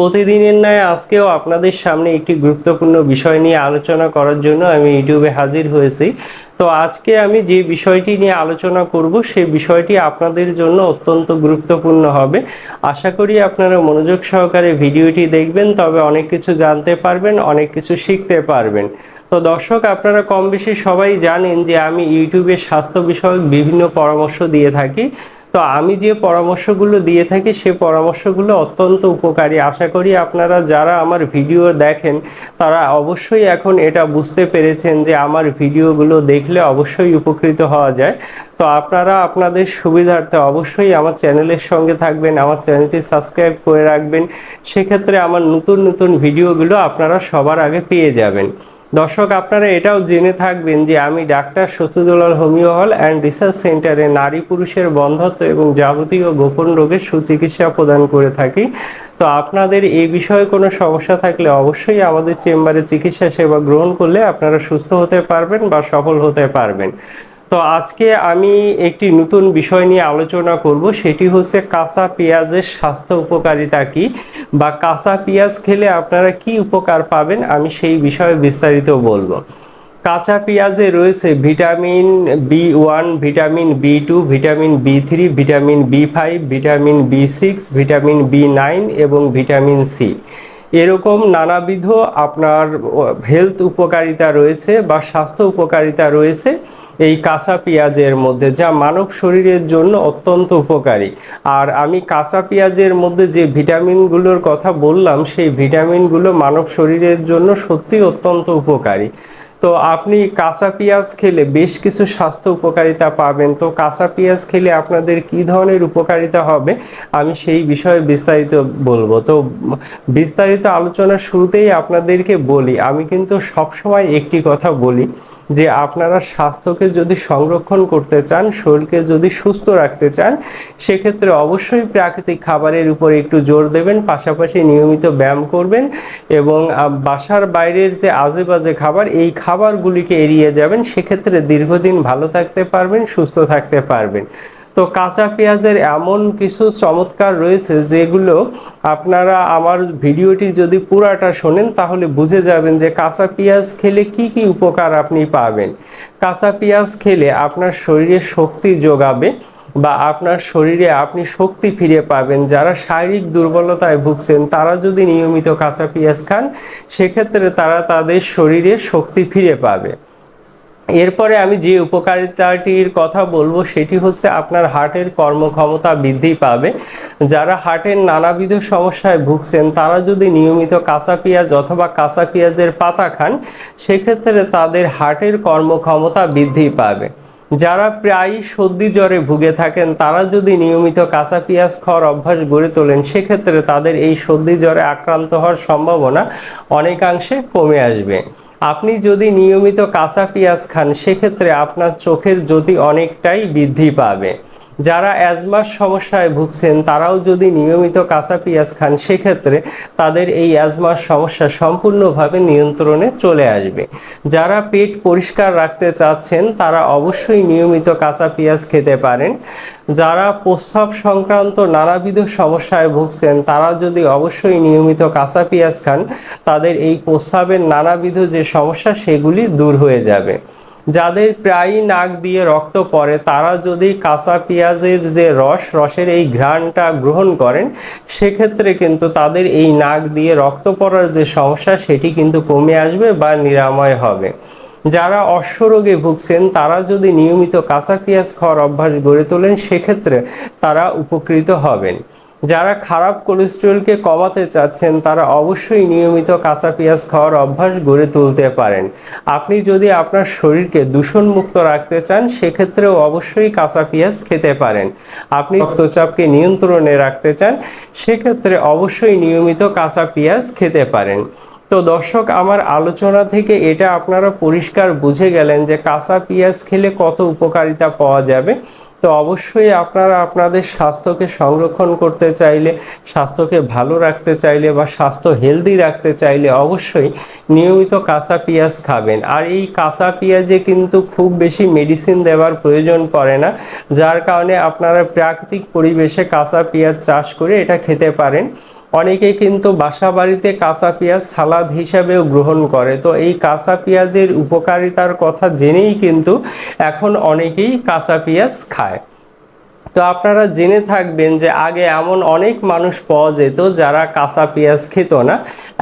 প্রতিদিনের ন্যায় আজকেও আপনাদের সামনে একটি গুরুত্বপূর্ণ বিষয় নিয়ে আলোচনা করার জন্য আমি ইউটিউবে হাজির হয়েছি। তো আজকে আমি যে বিষয়টি নিয়ে আলোচনা করব সেই বিষয়টি আপনাদের জন্য অত্যন্ত গুরুত্বপূর্ণ হবে। আশা করি আপনারা মনোযোগ সহকারে ভিডিওটি দেখবেন, তবে অনেক কিছু জানতে পারবেন, অনেক কিছু শিখতে পারবেন। তো দর্শক, আপনারা কম বেশি সবাই জানেন যে আমি ইউটিউবে স্বাস্থ্য বিষয়ক বিভিন্ন পরামর্শ দিয়ে থাকি। তো আমি যে পরামর্শগুলো দিয়ে থাকি, সে পরামর্শগুলো অত্যন্ত উপকারী। আশা করি আপনারা যারা আমার ভিডিও দেখেন, তারা অবশ্যই এখন এটা বুঝতে পেরেছেন যে আমার ভিডিওগুলো দেখলে অবশ্যই উপকৃত হওয়া যায়। তো আপনারা আপনাদের সুবিধার্থে অবশ্যই আমার চ্যানেলের সঙ্গে থাকবেন, আমার চ্যানেলটি সাবস্ক্রাইব করে রাখবেন। সেক্ষেত্রে আমার নতুন নতুন ভিডিওগুলো আপনারা সবার আগে পেয়ে যাবেন। দর্শক, আপনারা এটাও জেনে থাকবেন যে আমি doctor Sachidulal homeo hall and research সেন্টারে নারী পুরুষের বন্ধত্ব এবং যাবতীয় গোপন রোগের সুচিকিৎসা প্রদান করে থাকি। তো আপনাদের এই বিষয়ে কোনো সমস্যা থাকলে অবশ্যই আমাদের চেম্বারে চিকিৎসা সেবা গ্রহণ করলে আপনারা সুস্থ হতে পারবেন বা সফল হতে পারবেন। তো আজকে আমি একটি নতুন বিষয় নিয়ে আলোচনা করব, সেটি হচ্ছে কাঁচা পেঁয়াজের স্বাস্থ্য উপকারিতা কি বা কাঁচা পেঁয়াজ খেলে আপনারা কি উপকার পাবেন আমি সেই বিষয়ে বিস্তারিত বলব। কাঁচা পেঁয়াজে রয়েছে vitamin B one, vitamin B two, vitamin B three, vitamin B five, vitamin B six, vitamin B nine এবং ভিটামিন সি। এরকম নানাবিধ আপনার হেলথ উপকারিতা রয়েছে বা স্বাস্থ্য উপকারিতা রয়েছে এই কাঁচা পেঁয়াজের মধ্যে, যা মানব শরীরের জন্য অত্যন্ত উপকারী। আর আমি কাঁচা পেঁয়াজের মধ্যে যে ভিটামিনগুলোর কথা বললাম, সেই ভিটামিনগুলো মানব শরীরের জন্য সত্যি অত্যন্ত উপকারী। তো আপনি কাঁচা পেঁয়াজ খেলে বেশ কিছু স্বাস্থ্য উপকারিতা পাবেন। তো কাঁচা পেঁয়াজ খেলে আপনাদের কি ধরনের উপকারিতা হবে? আমি সেই বিষয়ে বিস্তারিত বলব। তো বিস্তারিত আলোচনার শুরুতেই আপনাদেরকে বলি, আমি কিন্তু সবসময় একটি কথা বলি যে আপনারা স্বাস্থ্যকে যদি সংরক্ষণ করতে চান, শরীরকে যদি সুস্থ রাখতে চান, সেক্ষেত্রে অবশ্যই প্রাকৃতিক খাবারের উপর একটু জোর দেবেন, পাশাপাশি নিয়মিত ব্যায়াম করবেন এবং বাসার বাইরের যে আজে বাজে খাবার, এই খাবারগুলিকে এড়িয়ে যাবেন, সেক্ষেত্রে দীর্ঘদিন ভালো থাকতে পারবেন, সুস্থ থাকতে পারবেন। তো কাঁচা পেঁয়াজের এমন কিছু চমৎকার রয়েছে যেগুলো আপনারা আমার ভিডিওটি যদি পুরাটা শোনেন, তাহলে বুঝে যাবেন যে কাঁচা পেঁয়াজ খেলে কি কি উপকার আপনি পাবেন। কাঁচা পেঁয়াজ খেলে আপনার শরীরে শক্তি যোগাবে বা আপনার শরীরে আপনি শক্তি ফিরে পাবেন। যারা শারীরিক দুর্বলতায় ভুগছেন, তারা যদি নিয়মিত কাঁচা পেঁয়াজ খান, সেক্ষেত্রে তারা তাদের শরীরে শক্তি ফিরে পাবে। এরপরে আমি যে উপকারিতাটির কথা বলব, সেটি হচ্ছে আপনার হার্টের কর্মক্ষমতা বৃদ্ধি পাবে। যারা হার্টের নানাবিধ সমস্যায় ভুগছেন, তারা যদি নিয়মিত কাঁচা পেঁয়াজ অথবা কাঁচা পেঁয়াজের পাতা খান, সেক্ষেত্রে তাদের হার্টের কর্মক্ষমতা বৃদ্ধি পাবে। যারা প্রায় সর্দি জ্বরে ভুগে থাকেন, তারা যদি নিয়মিত কাঁচা পেঁয়াজ খাওয়ার অভ্যাস গড়ে তোলেন, সেক্ষেত্রে তাদের এই সর্দি জ্বরে আক্রান্ত হওয়ার সম্ভাবনা অনেকাংশে কমে আসবে। আপনি যদি নিয়মিত কাঁচা পেঁয়াজ খান, সেক্ষেত্রে আপনার চোখের জ্যোতি অনেকটাই বৃদ্ধি পাবে। যারা অ্যাজমার সমস্যায় ভুগছেন, তারাও যদি নিয়মিত কাঁচা পেঁয়াজ খান, সেক্ষেত্রে তাদের এই অ্যাজমার সমস্যা সম্পূর্ণভাবে নিয়ন্ত্রণে চলে আসবে। যারা পেট পরিষ্কার রাখতে চাচ্ছেন, তারা অবশ্যই নিয়মিত কাঁচা পেঁয়াজ খেতে পারেন। যারা প্রস্রাব সংক্রান্ত নানাবিধ সমস্যায় ভুগছেন, তারা যদি অবশ্যই নিয়মিত কাঁচা পেঁয়াজ খান, তাদের এই প্রস্রাবের নানাবিধ যে সমস্যা, সেগুলি দূর হয়ে যাবে। যাদের প্রায়ই নাক দিয়ে রক্ত পড়ে, তারা যদি কাঁচা পেঁয়াজের যে রস, রসের এই ঘ্রাণটা গ্রহণ করেন, সেক্ষেত্রে কিন্তু তাদের এই নাক দিয়ে রক্ত পড়ার যে সমস্যা, সেটি কিন্তু কমে আসবে বা নিরাময় হবে। যারা অশ্বরোগে ভুগছেন, তারা যদি নিয়মিত কাঁচা পেঁয়াজ খাওয়ার অভ্যাস গড়ে তোলেন, সেক্ষেত্রে তারা উপকৃত হবেন। যারা খারাপ কোলেস্ট্রলকে কমাতে চাচ্ছেন, তারা অবশ্যই নিয়মিত কাঁচা পেঁয়াজ খাওয়ার অভ্যাস গড়ে তুলতে পারেন। আপনি যদি আপনার শরীরকে দূষণমুক্ত রাখতে চান, সেক্ষেত্রেও অবশ্যই কাঁচা পেঁয়াজ খেতে পারেন। আপনি রক্তচাপকে নিয়ন্ত্রণে রাখতে চান, সেক্ষেত্রে অবশ্যই নিয়মিত কাঁচা পেঁয়াজ খেতে পারেন। তো দর্শক, আমার আলোচনা থেকে এটা আপনারা পরিষ্কার বুঝে গেলেন যে কাঁচা পেঁয়াজ খেলে কত উপকারিতা পাওয়া যাবে। তো অবশ্যই আপনারা আপনাদের স্বাস্থ্যকে সংরক্ষণ করতে চাইলে, স্বাস্থ্যকে ভালো রাখতে চাইলে বা স্বাস্থ্য হেলদি রাখতে চাইলে অবশ্যই নিয়মিত কাঁচা পেঁয়াজ খাবেন। আর এই কাঁচা পেঁয়াজে কিন্তু খুব বেশি মেডিসিন দেওয়ার প্রয়োজন পড়ে না, যার কারণে আপনারা প্রাকৃতিক পরিবেশে কাঁচা পেঁয়াজ চাষ করে এটা খেতে পারেন। অনেকে কিন্তু বাসা বাড়িতে কাঁচা পেঁয়াজ সালাদ হিসাবেও গ্রহণ করে। তো এই কাঁচা পেঁয়াজের উপকারিতার কথা জেনেই কিন্তু এখন অনেকেই কাঁচা পেঁয়াজ খায়। তো আপনারা জেনে থাকবেন যে আগে এমন অনেক মানুষ পাওয়া যেত যারা কাঁচা পেঁয়াজ খেত না।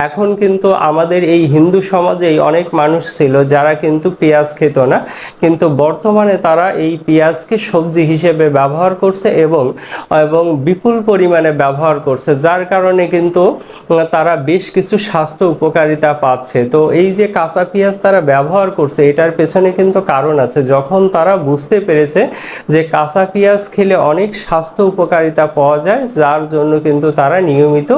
এখন কিন্তু আমাদের এই হিন্দু সমাজেই অনেক মানুষ ছিল যারা কিন্তু পেঁয়াজ খেত না। কিন্তু বর্তমানে তারা এই পেঁয়াজকে সবজি হিসেবে ব্যবহার করছে এবং এবং বিপুল পরিমাণে ব্যবহার করছে, যার কারণে কিন্তু তারা বেশ কিছু স্বাস্থ্য উপকারিতা পাচ্ছে। তো এই যে কাঁচা পেঁয়াজ তারা ব্যবহার করছে, এটার পেছনে কিন্তু কারণ আছে। যখন তারা বুঝতে পেরেছে যে কাঁচা পেঁয়াজ খেলে অনেক স্বাস্থ্য উপকারিতা পাওয়া যায়, যার জন্য কিন্তু তারা নিয়মিত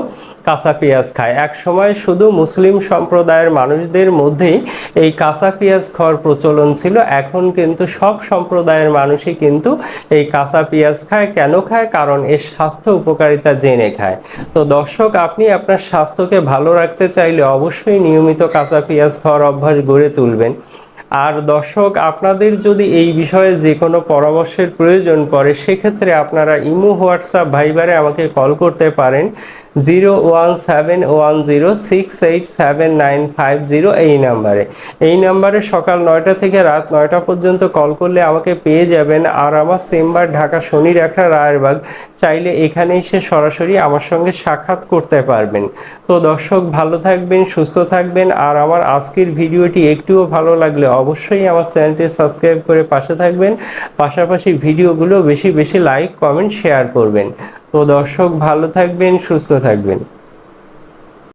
কাঁচা পেঁয়াজ খায়। এক সময় শুধু মুসলিম সম্প্রদায়ের মানুষদের মধ্যেই এই কাঁচা পেঁয়াজ খাওয়ার প্রচলন ছিল। এখন কিন্তু সব সম্প্রদায়ের মানুষই কিন্তু এই কাঁচা পেঁয়াজ খায়। কেন খায়? কারণ এর স্বাস্থ্য উপকারিতা জেনে খায়। তো দর্শক, আপনি আপনার স্বাস্থ্যকে ভালো রাখতে চাইলে অবশ্যই নিয়মিত কাঁচা পেঁয়াজ খাওয়ার অভ্যাস গড়ে তুলবেন। আর দর্শক, আপনাদের যদি এই বিষয়ে যে কোনো পরামর্শের প্রয়োজন পড়ে, সেক্ষেত্রে আপনারা ইমো, হোয়াটসঅ্যাপ, ভাইবারে আমাকে কল করতে পারেন। Zero one seven one zero six eight seven nine five zero এই নাম্বারে। এই নাম্বারে সকাল নয়টা থেকে রাত নয়টা পর্যন্ত কল করলে আমাকে পেয়ে যাবেন। আর আমার চেম্বার ঢাকা শনি রেখা রায়েরবাগ চাইলে এখানে এসে সরাসরি আমার সঙ্গে সাক্ষাৎ করতে পারবেন। তো দর্শক, ভালো থাকবেন, সুস্থ থাকবেন। আর আমার আজকের ভিডিওটি একটুও ভালো লাগলে অবশ্যই আমার চ্যানেলটি সাবস্ক্রাইব করে পাশে থাকবেন। পাশাপাশি ভিডিওগুলো বেশি বেশি লাইক, কমেন্ট, শেয়ার করবেন। তো দর্শক ভালো থাকবেন, সুস্থ থাকবেন।